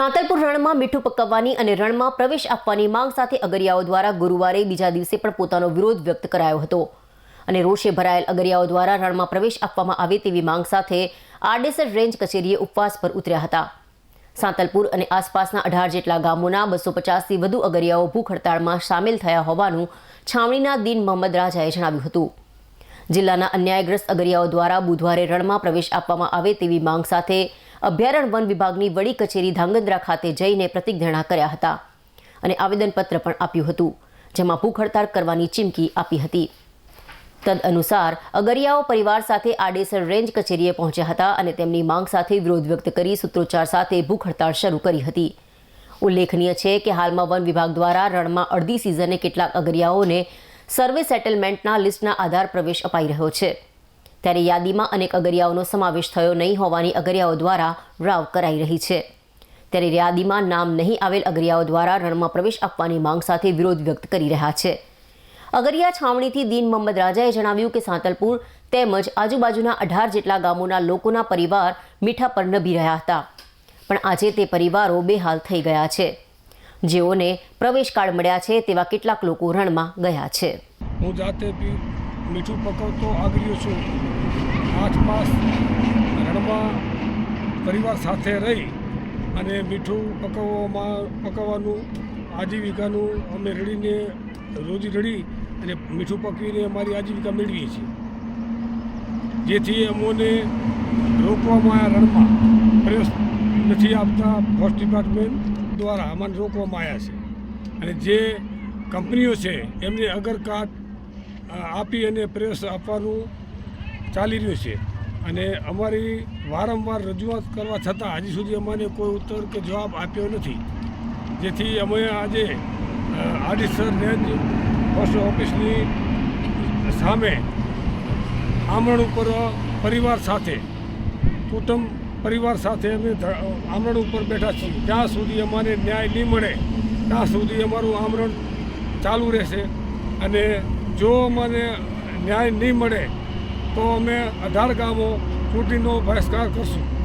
સાંતલપુર રણમાં મીઠું પકવવાની અને રણમાં પ્રવેશ આપવાની માંગ સાથે અગરિયાઓ દ્વારા ગુરુવારે બીજા દિવસે પણ પોતાનો વિરોધ વ્યક્ત કરાયો હતો. અને રોષે ભરાયેલ અગરિયાઓ દ્વારા રણમાં પ્રવેશ આપવામાં આવે તેવી માંગ સાથે આડેસર રેન્જ કચેરીએ ઉપવાસ પર ઉતર્યા હતા. સાંતલપુર અને આસપાસના અઢાર જેટલા ગામોના બસો પચાસથી વધુ અગરિયાઓ ભૂખ હડતાળમાં સામેલ થયા હોવાનું છાવણીના દિન મોહમ્મદ રાજાએ જણાવ્યું હતું. જિલ્લાના અન્યાયગ્રસ્ત અગરિયાઓ દ્વારા બુધવારે રણમાં પ્રવેશ આપવામાં આવે તેવી માંગ સાથે અભયારણ્ય વન વિભાગની વડી કચેરી ધાંગધ્રા ખાતે જઈને પ્રતિજ્ઞા કર્યા હતા અને આવેદનપત્ર પણ આપ્યું હતું, જેમાં ભૂખ હડતાળ કરવાની ચીમકી આપી હતી. તદ અનુસાર અગરિયાઓ પરિવાર સાથે આડેસર રેન્જ કચેરીએ પહોંચ્યા હતા અને તેમની માંગ સાથે વિરોધ વ્યક્ત કરી સૂત્રોચ્ચાર સાથે ભૂખ હડતાળ શરૂ કરી હતી. ઉલ્લેખનીય છે કે હાલમાં વન વિભાગ દ્વારા રણમાં અડધી સિઝને કેટલાક અગરિયાઓને સર્વે સેટલમેન્ટના લિસ્ટના આધાર પ્રવેશ અપાઈ રહ્યો છે. ત્યારે યાદીમાં અનેક અગરિયાઓનો સમાવેશ થયો નહીં હોવાની અગરિયાઓ દ્વારા રાવ કરાઈ રહી છે. ત્યારે યાદીમાં નામ નહીં આવેલ અગરિયાઓ દ્વારા રણમાં પ્રવેશ આપવાની માંગ સાથે વિરોધ વ્યક્ત કરી રહ્યા છે. અગરિયા છાવણીથી દીન મોહમ્મદ રાજાએ જણાવ્યું કે સાંતલપુર તેમજ આજુબાજુના અઢાર જેટલા ગામોના લોકોના પરિવાર મીઠા પર નભી રહ્યા હતા. પણ આજે તે પરિવારો બેહાલ થઈ ગયા છે. જેઓને પ્રવેશ કાર્ડ મળ્યા છે તેવા કેટલાક લોકો રણમાં ગયા છે. હું જાતે મીઠું પકવતો આગળ્યો છું. આઠ રણમાં પરિવાર સાથે રહી અને મીઠું પકવવામાં પકવવાનું આજીવિકાનું અમે રડીને રોજી રડી અને મીઠું પકવીને અમારી આજીવિકા મેળવીએ છીએ. જેથી અમોને રોકવામાં આવ્યા રણમાં પ્રયોગ નથી આપતા ફોરેસ્ટ ડિપાર્ટમેન્ટ દ્વારા અમને રોકવામાં આવ્યા છે. અને જે કંપનીઓ છે એમને અગરકાટ અ, આપી અને પ્રેસ આપવાનું ચાલી રહ્યું છે. અને અમારી વારંવાર રજૂઆત કરવા છતાં હજી સુધી અમને કોઈ ઉત્તર કે જવાબ આપ્યો નથી. જેથી અમે આજે આડિસર આડીસર રેન્જ પોસ્ટ ઓફિસની સામે આમરણ ઉપર પરિવાર સાથે, કુટુંબ પરિવાર સાથે અમે આમરણ ઉપર બેઠા છીએ. જ્યાં સુધી અમારે ન્યાય નહીં મળે, ત્યાં સુધી અમારું આમરણ ચાલુ રહેશે. અને જો અમને ન્યાય નહીં મળે તો અમે અઢાર ગામો ચૂંટણીનો બહિષ્કાર કરશું.